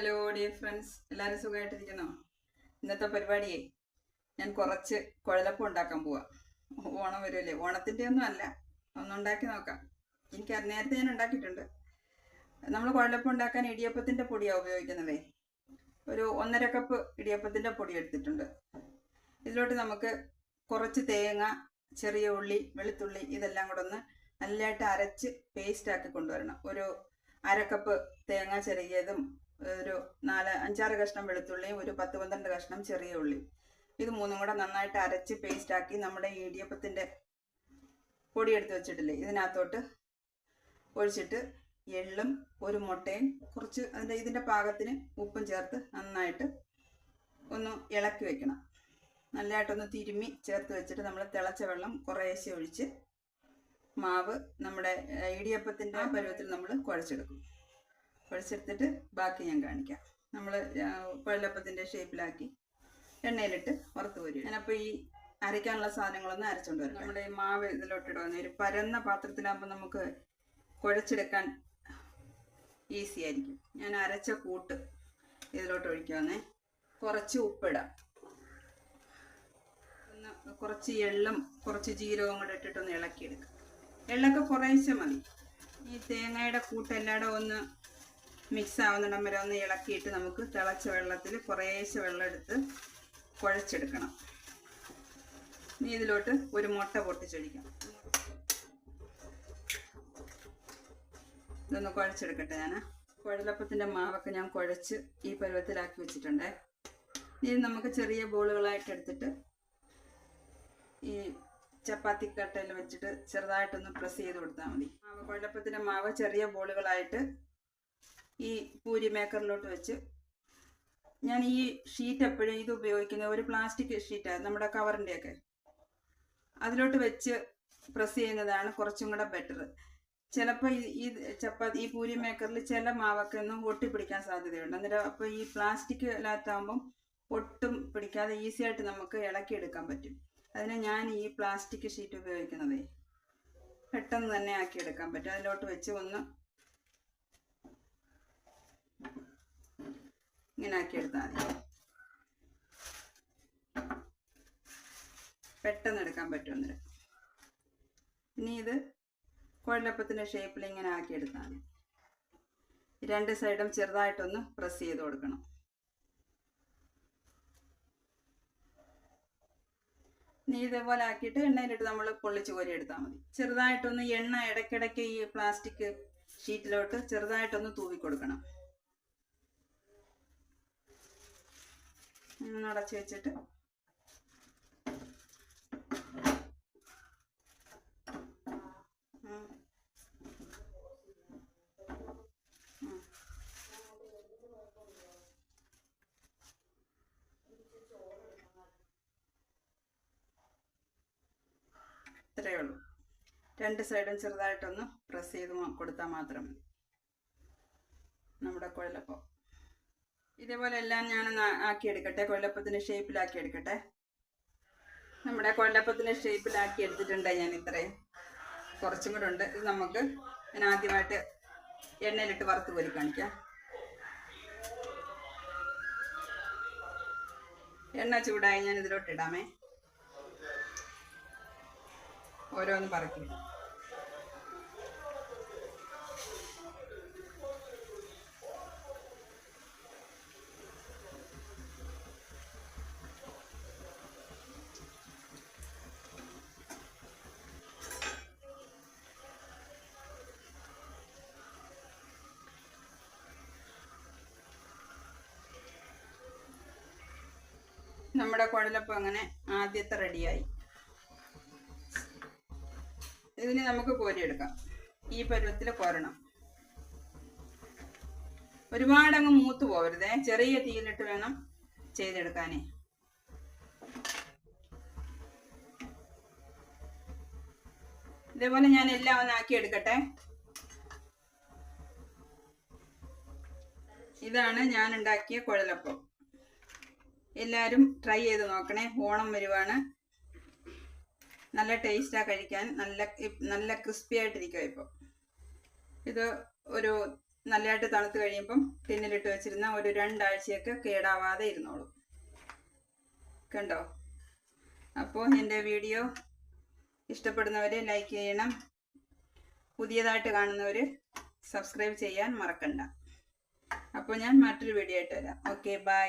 Hello dear friends. എല്ലാവരും സുഖമായിട്ടിരിക്കുന്നോ? ഇന്നത്തെ പരിപാടിയെ ഞാൻ കുറച്ച് കുഴലപ്പം ഉണ്ടാക്കാൻ പോവാം. ഓണം വരുമല്ലേ ഓണത്തിന്റെ ഒന്നും അല്ല. ഒന്നുണ്ടാക്കി നോക്കാം. എനിക്ക് നേരത്തെ ഞാൻ ഉണ്ടാക്കിയിട്ടുണ്ട്. നമ്മൾ കുഴലപ്പം ഉണ്ടാക്കാൻ ഇടിയപ്പത്തിന്റെ പൊടിയാണ് ഉപയോഗിക്കുന്നതേ. ഒരു ഒന്നര കപ്പ് ഇടിയപ്പത്തിന്റെ പൊടി എടുത്തിട്ടുണ്ട്. ഇതിലോട്ട് നമുക്ക് കുറച്ച് തേങ്ങ ചെറിയ ഉള്ളി വെളുത്തുള്ളി ഇതെല്ലാം കൂടെ ഒന്ന് നല്ലതായിട്ട് അരച്ച് പേസ്റ്റ് ആക്കി കൊണ്ടുവരണം. ഒരു അരക്കപ്പ് തേങ്ങ ചെറിയതും ഒരു നാല് അഞ്ചാറ് കഷ്ണം വെളുത്തുള്ളിയും ഒരു പത്ത് പന്ത്രണ്ട് കഷ്ണം ചെറിയ ഉള്ളി ഇത് മൂന്നും കൂടെ നന്നായിട്ട് അരച്ച് പേസ്റ്റ് ആക്കി നമ്മുടെ ഇടിയപ്പത്തിന്റെ ഇടിയപ്പത്തിന്റെ പൊടി എടുത്ത് വെച്ചിട്ടില്ലേ? ഇതിനകത്തോട്ട് ഒഴിച്ചിട്ട് എള്ളും ഒരു മുട്ടയും കുറച്ച് അതിന്റെ ഇതിന്റെ പാകത്തിന് ഉപ്പും ചേർത്ത് നന്നായിട്ട് ഒന്ന് ഇളക്കി വെക്കണം. നല്ലതായിട്ടൊന്ന് തിരുമ്മി ചേർത്ത് വെച്ചിട്ട് നമ്മൾ തിളച്ച വെള്ളം കുറേശ്ശെ ഒഴിച്ച് മാവ് നമ്മുടെ ഇടിയപ്പത്തിന്റെ പരുവത്തിൽ നമ്മൾ കുഴച്ചെടുക്കും. കുഴച്ചെടുത്തിട്ട് ബാക്കി ഞാൻ കാണിക്കാം. നമ്മൾ കുഴലപ്പത്തിന്റെ ഷേപ്പിലാക്കി എണ്ണയിലിട്ട് വറുത്ത് വരും ഞാനപ്പോൾ ഈ അരയ്ക്കാനുള്ള സാധനങ്ങളൊന്നും അരച്ചുകൊണ്ട് വരും നമ്മുടെ ഈ മാവ് ഇതിലോട്ടിടുന്ന ഒരു പരന്ന പാത്രത്തിലാകുമ്പോൾ നമുക്ക് കുഴച്ചെടുക്കാൻ ഈസി ആയിരിക്കും. ഞാൻ അരച്ച കൂട്ട് ഇതിലോട്ട് ഒഴിക്കുവാന്നേ കുറച്ച് ഉപ്പിടാം. ഒന്ന് കുറച്ച് എള്ളും കുറച്ച് ജീരകവും കൂടെ ഇട്ടിട്ടൊന്ന് ഇളക്കിയെടുക്കാം. എള്ളൊക്കെ കുറേശ്ശെ മതി. ഈ തേങ്ങയുടെ കൂട്ട് എല്ലായിടും ഒന്ന് മിക്സ് ആവുന്നിടം വരെ ഒന്ന് ഇളക്കിയിട്ട് നമുക്ക് തിളച്ച വെള്ളത്തിൽ കുറേശ്ശെ വെള്ളം എടുത്ത് കുഴച്ചെടുക്കണം. ഇനി ഇതിലോട്ട് ഒരു മുട്ട പൊട്ടിച്ചൊഴിക്കാം. ഇതൊന്ന് കുഴച്ചെടുക്കട്ടെ ഞാൻ കുഴലപ്പത്തിന്റെ മാവൊക്കെ ഞാൻ കുഴച്ച് ഈ പരുവത്തിലാക്കി വെച്ചിട്ടുണ്ടേ. ഇനി നമുക്ക് ചെറിയ ബോളുകളായിട്ട് എടുത്തിട്ട് ഈ ചപ്പാത്തി കട്ടയിൽ വെച്ചിട്ട് ചെറുതായിട്ടൊന്ന് പ്രസ് ചെയ്ത് കൊടുത്താൽ മതി. മാവ് കുഴലപ്പത്തിന്റെ മാവ് ചെറിയ ബോളുകളായിട്ട് ഈ പൂരി മേക്കറിലോട്ട് വെച്ച് ഞാൻ ഈ ഷീറ്റ് എപ്പോഴും ഇത് ഉപയോഗിക്കുന്നത് ഒരു പ്ലാസ്റ്റിക് ഷീറ്റാണ് നമ്മുടെ കവറിന്റെയൊക്കെ അതിലോട്ട് വെച്ച് പ്രസ് ചെയ്യുന്നതാണ് കുറച്ചും കൂടെ ബെറ്റർ ചിലപ്പോൾ ഈ ചപ്പാത്തി ഈ പൂരി മേക്കറിൽ ചില മാവൊക്കെ ഒന്നും ഒട്ടിപ്പിടിക്കാൻ സാധ്യതയുണ്ട്. അന്നേരം അപ്പോൾ ഈ പ്ലാസ്റ്റിക് അല്ലാത്താകുമ്പം ഒട്ടും പിടിക്കാതെ ഈസി ആയിട്ട് നമുക്ക് ഇളക്കിയെടുക്കാൻ പറ്റും. അതിന് ഞാൻ ഈ പ്ലാസ്റ്റിക് ഷീറ്റ് ഉപയോഗിക്കുന്നതേ. പെട്ടെന്ന് തന്നെ ആക്കിയെടുക്കാൻ പറ്റും. അതിലോട്ട് വെച്ച് ഒന്ന് ഇങ്ങനെ ആക്കി എടുത്താൽ മതി. പെട്ടെന്ന് എടുക്കാൻ പറ്റും അന്നേരം. ഇനി ഇത് കുഴലപ്പത്തിന്റെ ഷേപ്പിൽ ഇങ്ങനെ ആക്കി എടുത്താൽ മതി. രണ്ട് സൈഡും ചെറുതായിട്ടൊന്ന് പ്രസ് ചെയ്ത് കൊടുക്കണം. നീ ഇതേപോലെ ആക്കിയിട്ട് എണ്ണയിലിട്ട് നമ്മൾ പൊള്ളിച്ച് കോരി എടുത്താൽ മതി. ചെറുതായിട്ടൊന്ന് എണ്ണ ഇടയ്ക്കിടയ്ക്ക് ഈ പ്ലാസ്റ്റിക് ഷീറ്റിലോട്ട് ചെറുതായിട്ടൊന്ന് തൂവി കൊടുക്കണം അടച്ചു വെച്ചിട്ട്. ഇത്രയേ ഉള്ളൂ. രണ്ട് സൈഡും ചെറുതായിട്ടൊന്ന് പ്രസ് ചെയ്ത് കൊടുത്താൽ മാത്രം മതി നമ്മുടെ കുഴലപ്പം. ഇതേപോലെ എല്ലാം ഞാനൊന്ന് ആക്കിയെടുക്കട്ടെ കൊല്ലപ്പത്തിന്റെ ഷേപ്പിലാക്കി എടുക്കട്ടെ നമ്മുടെ കൊല്ലപ്പത്തിന്റെ ഷേപ്പിലാക്കി എടുത്തിട്ടുണ്ട് ഞാൻ ഇത്രയും. കുറച്ചും കൂടെ ഉണ്ട്. ഇത് നമുക്ക് ഞാൻ ആദ്യമായിട്ട് എണ്ണയിലിട്ട് വറുത്ത് കോരി കാണിക്കാം. എണ്ണ ചൂടായി ഞാൻ ഇതിലോട്ട് ഇടാമേ. ഓരോന്ന് പറക്കി. നമ്മുടെ കുഴലപ്പം അങ്ങനെ ആദ്യത്തെ റെഡിയായി. ഇതിന് നമുക്ക് കോരിയെടുക്കാം. ഈ പരുവത്തിൽ കോരണം. ഒരുപാടങ്ങ് മൂത്ത് പോകരുതേ ചെറിയ തീയിലിട്ട് വേണം ചെയ്തെടുക്കാനേ. ഇതേപോലെ ഞാൻ എല്ലാം ഒന്ന് ആക്കി എടുക്കട്ടെ. ഇതാണ് ഞാൻ ഉണ്ടാക്കിയ കുഴലപ്പം. എല്ലാവരും ട്രൈ ചെയ്ത് നോക്കണേ. ഓണം വരുവാണ്. നല്ല ടേസ്റ്റാണ് കഴിക്കാൻ. നല്ല നല്ല ക്രിസ്പി ആയിട്ടിരിക്കുക ഇപ്പോൾ ഇത് ഒരു നല്ലതായിട്ട് തണുത്ത് കഴിയുമ്പം ടിന്നിലിട്ട് വെച്ചിരുന്ന ഒരു രണ്ടാഴ്ചയൊക്കെ കേടാവാതെ ഇരുന്നോളും. കണ്ടോ? അപ്പോൾ എന്റെ വീഡിയോ ഇഷ്ടപ്പെടുന്നവർ ലൈക്ക് ചെയ്യണം. പുതിയതായിട്ട് കാണുന്നവർ സബ്സ്ക്രൈബ് ചെയ്യാൻ മറക്കണ്ട. അപ്പോൾ ഞാൻ മറ്റൊരു വീഡിയോ ആയിട്ട് വരാം. Okay bye